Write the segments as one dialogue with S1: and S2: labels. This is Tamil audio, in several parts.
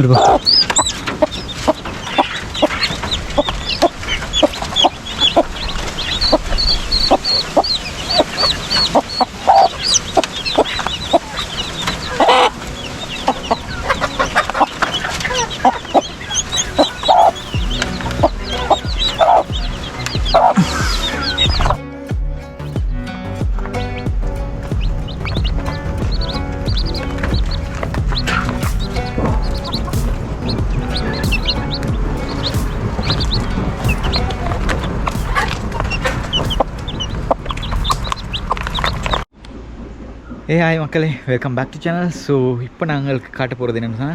S1: നിർബന്ധം ஏ ஆய் மக்களே welcome back to channel so இப்போ நாங்களுக்கு காட்ட போகிறது என்னென்னா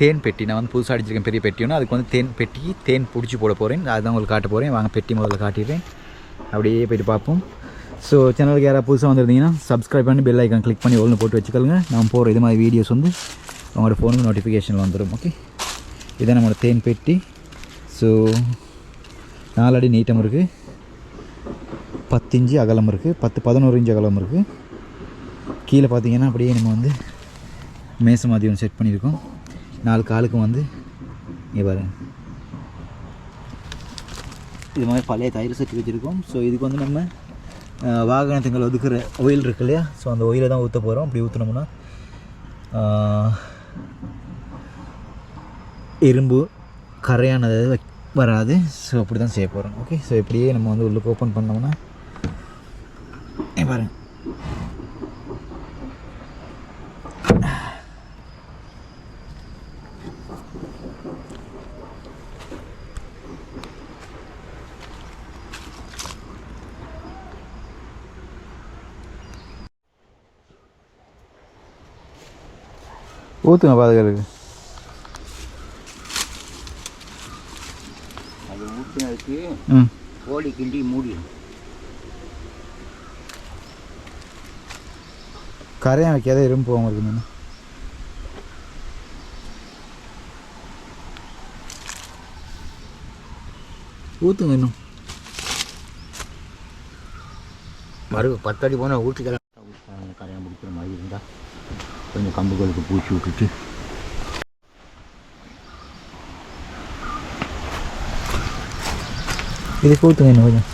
S1: தேன் பெட்டி. நான் வந்து புதுசாக அடிச்சிருக்கேன் பெரிய பெட்டி ஒன்று அதுக்கு வந்து தேன் பெட்டி தேன் பிடிச்சி போட போகிறேன் அதுதான் உங்களுக்கு காட்ட போகிறேன் வாங்க பெட்டி முதல்ல காட்டிடுறேன். அப்படியே போயிட்டு பார்ப்போம். ஸோ சேனலுக்கு யாராவது புதுசாக வந்திருந்தீங்கன்னா சப்ஸ்கிரைப் பண்ணி பெல் ஐக்கான் கிளிக் பண்ணி ஒன்று போட்டு வச்சுக்கோங்க. நான் போகிற இது மாதிரி வீடியோஸ் வந்து உங்களோட ஃபோனுக்கு நோட்டிஃபிகேஷன் வந்துடும் ஓகே இதான் நம்மளோட தேன் பெட்டி. ஸோ நாலடி நீட்டம் இருக்குது பத்து இன்ச்சு அகலம் இருக்குது பத்து பதினோரு இன்ச்சு அகலம் இருக்குது கீழே பார்த்தீங்கன்னா அப்படியே நம்ம வந்து மேச மாதிரி ஒன்று செட் பண்ணியிருக்கோம். நாலு காலுக்கும் வந்து இங்கே பாருங்க இது மாதிரி பழைய தயிர் சட்டி வச்சுருக்கோம். ஸோ இதுக்கு வந்து நம்ம வாகனத்துங்கள் ஒதுக்குற ஒயில் இருக்கு இல்லையா? ஸோ அந்த ஒயிலை தான் ஊற்ற போகிறோம் அப்படி ஊற்றினோம்னா இரும்பு கரையானது வராது. ஸோ அப்படி தான் செய்ய போகிறோம் ஓகே ஸோ இப்படியே நம்ம வந்து உள்ளுக்கு ஓப்பன் பண்ணோம்னா பாருங்க. ஊற்றுங்க பாதுகாப்புக்கு
S2: அது ஊற்றினதுக்கு
S1: ம்.
S2: கோழி கிண்டி மூடிடும்
S1: கரையான் வைக்காத இரும்பு போகாமல் இருக்குங்க ஊற்றுங்க இன்னும்.
S2: மறு பத்தடி போனால் ஊற்றிக்கலாம் கரையான் பிடிக்கிற மாதிரி இருந்தால் கொஞ்சம் கம்புகளுக்கு பூச்சி விட்டுட்டு.
S1: இதுக்கு ஊற்றுங்க இன்னும் கொஞ்சம்.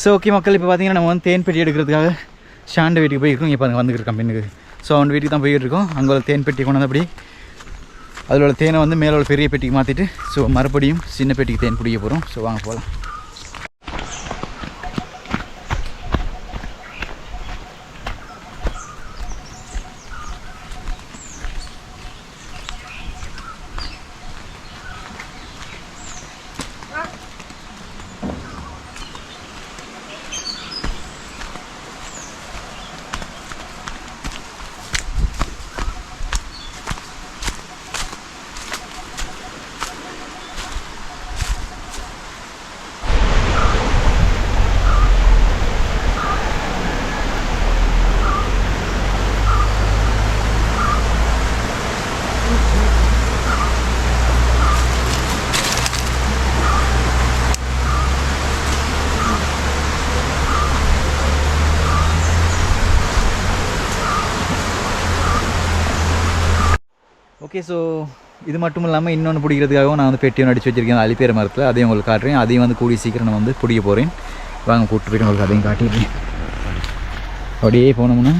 S1: ஸோ ஓகே மக்கள் இப்போ பார்த்தீங்கன்னா நம்ம வந்து தேன் பெட்டி எடுக்கிறதுக்காக ஷாண்டு வீட்டுக்கு போயிருக்கோம். இப்போ அங்கே வந்துருக்கோம் கம்பெனிக்கு ஸோ அவன் வீட்டுக்கு தான் போயிட்டு இருக்கோம் அங்கே உள்ள தேன் பெட்டி கொண்டு வந்து அப்படி அதில் உள்ள தேனை வந்து மேலே உள்ள பெரிய பெட்டிக்கு மாற்றிட்டு ஸோ மறுபடியும் சின்ன பெட்டிக்கு தேன் பிடிக்க போகிறோம் ஸோ வாங்க போகலாம் ஓகே ஸோ இது மட்டும் இல்லாமல் இன்னொன்று பிடிக்கிறதுக்காகவும் நான் வந்து பெட்டி ஒன்று அடிச்சு வச்சிருக்கேன். அழிப்பேர் மரத்தில். அதையும் உங்களுக்கு காட்டுறேன். அதையும் வந்து கூடிய சீக்கிரம் நான் வந்து பிடிக்க போகிறேன் வாங்க கூப்பிட்டு போயிட்டு உங்களுக்கு அதையும் காட்டிடுறேன். அப்படியே போனோம்னா.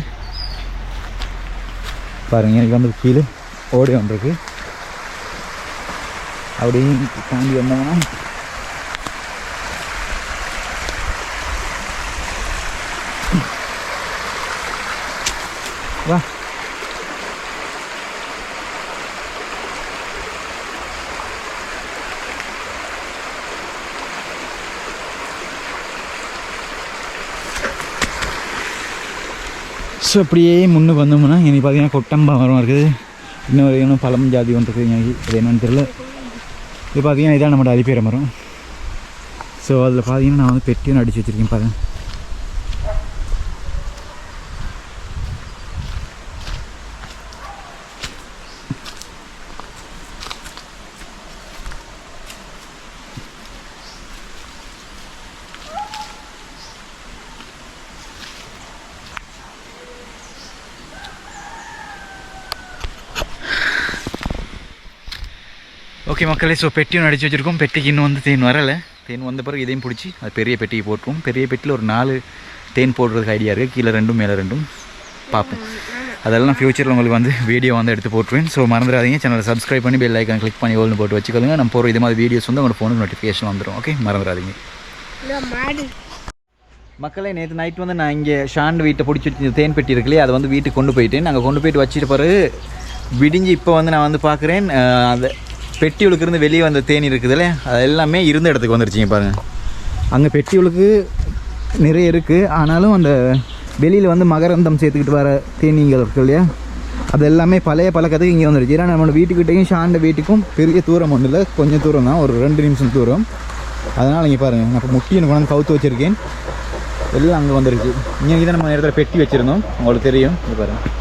S1: பாருங்க எனக்கு வந்து கீழே ஓடி ஒன்று அப்படியே தாண்டி வந்தோம்னா. வா. ஸோ அப்படியே முன்னுக்கு வந்தோம்னா எனக்கு பார்த்தீங்கன்னா கொட்டம்பா மரம் இருக்குது. இன்னும் இன்னும் பழம் ஜாதி ஒன்று இருக்குது. எனக்கு அது என்னென்னு தெரியல. இது பார்த்தீங்கன்னா இதான் நம்மளோட அலிப்பேர மரம். ஸோ அதில் பார்த்தீங்கன்னா நான் வந்து பெட்டியும் அடித்து வச்சுருக்கேன் பாருங்கள் ஓகே மக்களே ஸோ பெட்டியும் அடிச்சு வச்சுருக்கோம். பெட்டிக்கு இன்னும் வந்து தேன் வரலை. தேன் வந்த பிறகு இதையும் பிடிச்சி அது பெரிய பெட்டிக்கு போட்டுருவோம். பெரிய பெட்டியில் ஒரு நாலு தேன் போடுறதுக்கு ஐடியா இருக்குது கீழே ரெண்டும் மேலே ரெண்டும். பார்ப்போம். அதெல்லாம் ஃப்யூச்சரில் உங்களுக்கு வந்து வீடியோ வந்து எடுத்து போட்டுருவேன். ஸோ மறந்துடாதீங்க. சேனலை சப்ஸ்கிரைப் பண்ணி பெல் ஐக்கான் கிளிக் பண்ணி ஓல்னு போட்டு வச்சுக்கோங்க. நம்ம போகிற இது மாதிரி வீடியோஸ் வந்து உங்களோட ஃபோனுக்கு நோட்டிஃபிகேஷன் வந்துடும் ஓகே மறந்துடாதீங்க. மக்களே நேற்று நைட் வந்து நான் இங்கே ஷாண்ட் வீட்டை பிடிச்சி வச்சு தேன் பெட்டி இருக்குல்லையே அதை வந்து வீட்டுக்கு கொண்டு போயிட்டேன். நாங்கள் கொண்டு போயிட்டு வச்சிட்ட பிறகு விடிஞ்சு இப்போ வந்து நான் வந்து பார்க்குறேன். அந்த பெட்டி இருந்து வெளியே வந்த தேனி இருக்குதுல்ல அது எல்லாமே இருந்த இடத்துக்கு வந்துருச்சுங்க பாருங்கள் அங்கே பெட்டி உழுக்கு நிறைய இருக்குது ஆனாலும் அந்த வெளியில் வந்து மகரந்தம் சேர்த்துக்கிட்டு வர தேனீங்கள் இருக்கு இல்லையா? அது எல்லாமே பழைய பழக்கத்துக்கு இங்கே வந்துருச்சு. ஏன்னா நம்ம வீட்டுக்கிட்டையும் ஷாண்ட வீட்டுக்கும் பெரிய தூரம் ஒன்றும் இல்லை கொஞ்சம் தூரம் தான். ஒரு ரெண்டு நிமிஷம் தூரம். அதனால் இங்கே பாருங்கள் நான் இப்போ முட்டி எனக்கு கொண்டாந்து கவுத்து வச்சுருக்கேன். எல்லாம் அங்கே வந்துருச்சு. இங்கே தான் நம்ம இடத்துல பெட்டி வச்சுருந்தோம். உங்களுக்கு தெரியும். இது பாருங்கள்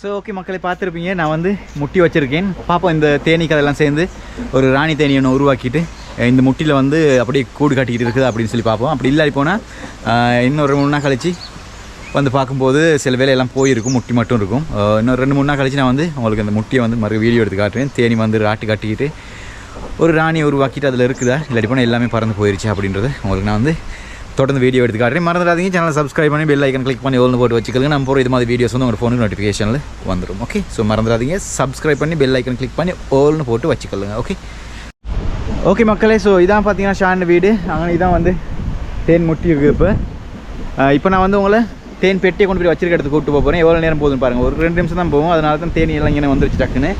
S1: ஸோ ஓகே மக்களை பார்த்துருப்பீங்க. நான் வந்து முட்டி வச்சுருக்கேன். பார்ப்போம் இந்த தேனீக்கு அதெல்லாம் சேர்ந்து ஒரு ராணி தேனி ஒன்று உருவாக்கிட்டு இந்த முட்டியில் வந்து அப்படியே கூடு கட்டிக்கிட்டு இருக்குது அப்படின்னு சொல்லி பார்ப்போம் அப்படி இல்லாடி போனால் இன்னொரு மூணு நாள் கழிச்சு வந்து பார்க்கும்போது சில வேலையெல்லாம் போயிருக்கும். முட்டி மட்டும் இருக்கும். இன்னொரு இன்னும் ரெண்டு மூணு நாள் கழிச்சு நான் வந்து உங்களுக்கு அந்த முட்டியை வந்து மறு வீடியோ எடுத்து காட்டுறேன். தேனி வந்து ராட்டு கட்டிக்கிட்டு ஒரு ராணியை உருவாக்கிட்டு அதில் இருக்குதா? இல்லாட்டி போனால் எல்லாமே பறந்து போயிருச்சு அப்படின்றது உங்களுக்கு நான் வந்து தொடர்ந்து வீடியோ எடுத்து காட்டுறேன் மறந்துடாதீங்க. சேனல் சப்ஸ்கிரைப் பண்ணி பெல் ஐக்கன் கிளிக் பண்ணி ஒன்று போட்டு வச்சுக்கோங்க. நம்ம போகிற இது மாதிரி வீடியோஸ் வந்து உங்கள் ஃபோனுக்கு நோட்டிஃபிகேஷனில் வந்துடும் ஓகே ஸோ மறந்துடாதீங்க. சப்ஸ்கிரைப் பண்ணி பெல் ஐக்கன் கிளிக் பண்ணி ஓல்னு போட்டு வச்சுக்கோங்க. ஓகே ஓகே மக்களே. ஸோ இதான் பார்த்தீங்கன்னா ஷான் வீடு. அங்கே இதான் வந்து தேன் முட்டி இருக்குது இப்போ இப்போ நான் வந்து உங்களை தேன் பெட்டியை கொண்டு போய் வச்சிருக்க இடத்துக்கு கூப்பிட்டு போகிறேன் எவ்வளோ நேரம் போகுதுன்னு பாருங்கள் ஒரு ரெண்டு நிமிஷம் தான் போகும். அதனால தான் தேனி எல்லாம் இங்கே வந்துருச்சு டக்குன்னு.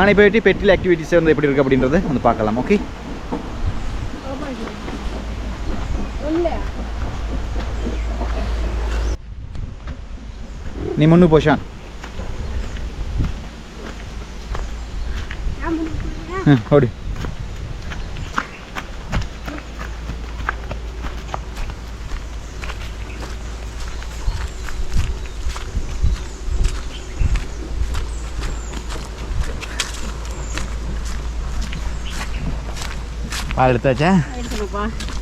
S1: அங்கே போயிட்டு பெட்டியில் ஆக்டிவிட்டிஸ் வந்து எப்படி இருக்குது அப்படின்றத வந்து பார்க்கலாம். ஓகே निमनु पोषण हाँ Paling
S3: aja.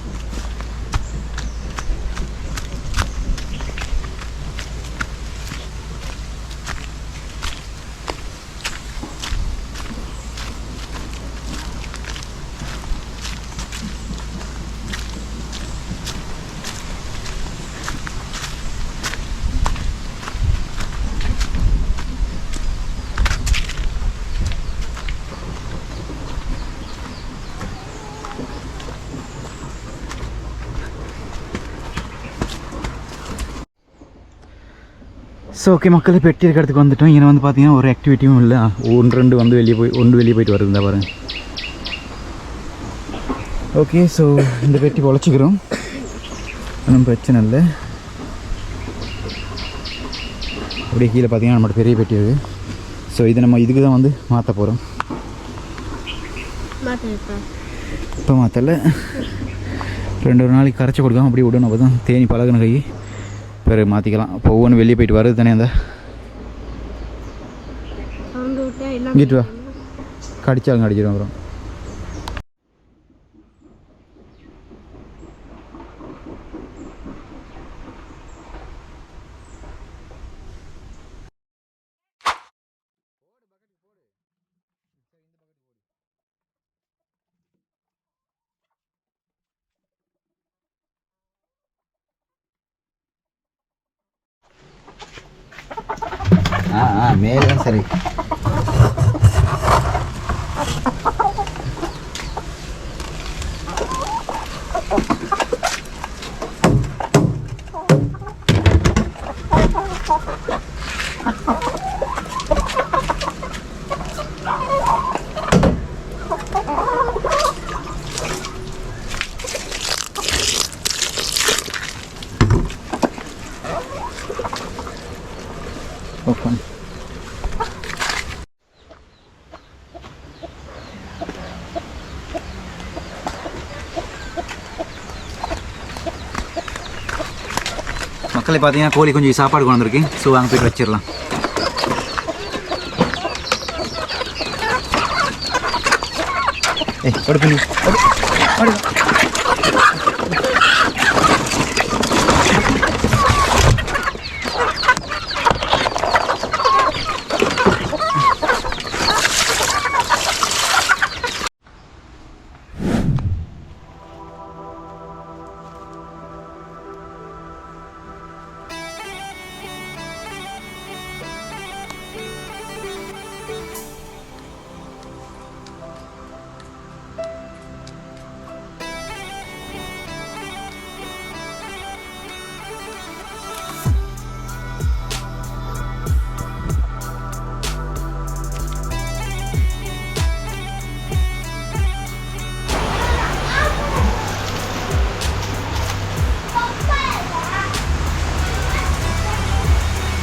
S1: ஸோ ஓகே மக்களே பெட்டி இருக்க இடத்துக்கு வந்துட்டோம். இங்கே வந்து பார்த்தீங்கன்னா ஒரு ஆக்டிவிட்டியும் இல்லை. ஒன்று ரெண்டு வந்து வெளியே போய் ஒன்று வெளியே போயிட்டு வருது இந்த பாருங்க. ஓகே ஸோ இந்த பெட்டி பொழைச்சிக்கிறோம். ஒன்றும் பிரச்சனை இல்லை. அப்படியே கீழே பார்த்தீங்கன்னா நம்மளோட பெரிய பெட்டி இருக்குது ஸோ இதை நம்ம இதுக்கு தான் வந்து மாற்ற போகிறோம் இப்போ மாற்றல ரெண்டு ஒரு நாளைக்கு கரைச்சி கொடுக்காம அப்படியே விடணும். அப்போ தான் தேனி பழகின கை. பிறகு மாற்றிக்கலாம் இப்போ ஒவ்வொன்று வெளியே போயிட்டு வருது தானே அந்த? இங்கிட்டு வா. கடிச்சாலும் கடிச்சிடும் அப்புறம். ஆ ஆ மேலே தான் சரி ஓகே மக்களை பார்த்தீங்கன்னா கோழி கொஞ்சம் சாப்பாடு கொண்டு வந்திருக்கேன் ஸோ அங்கே போய்ட்டு வச்சிடலாம் ஏய் படு.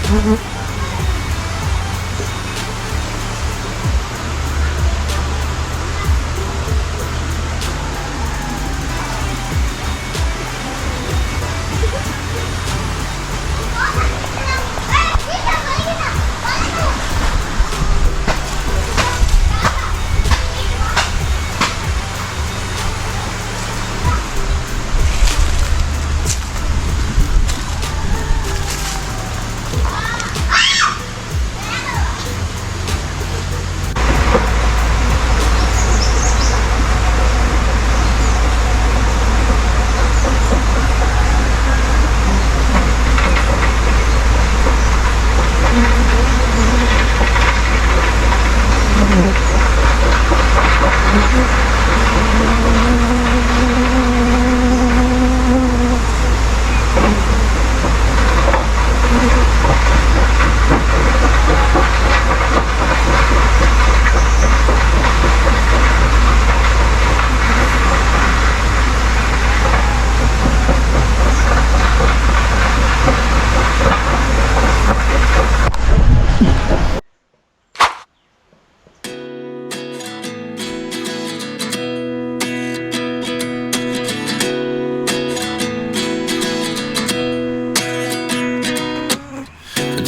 S4: Mm-hmm.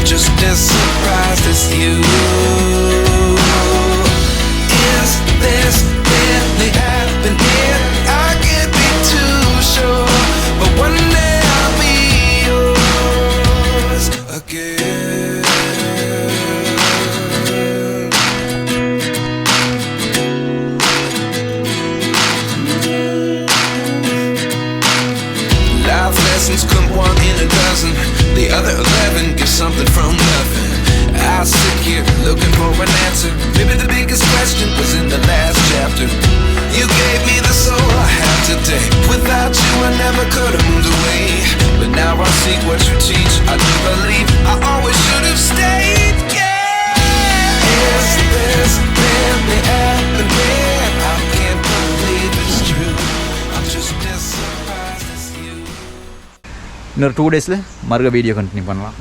S4: I'm just as surprised as you. Is this
S1: இன்னொரு டூ டேஸில் மறுக வீடியோ கண்டினியூ பண்ணலாம்.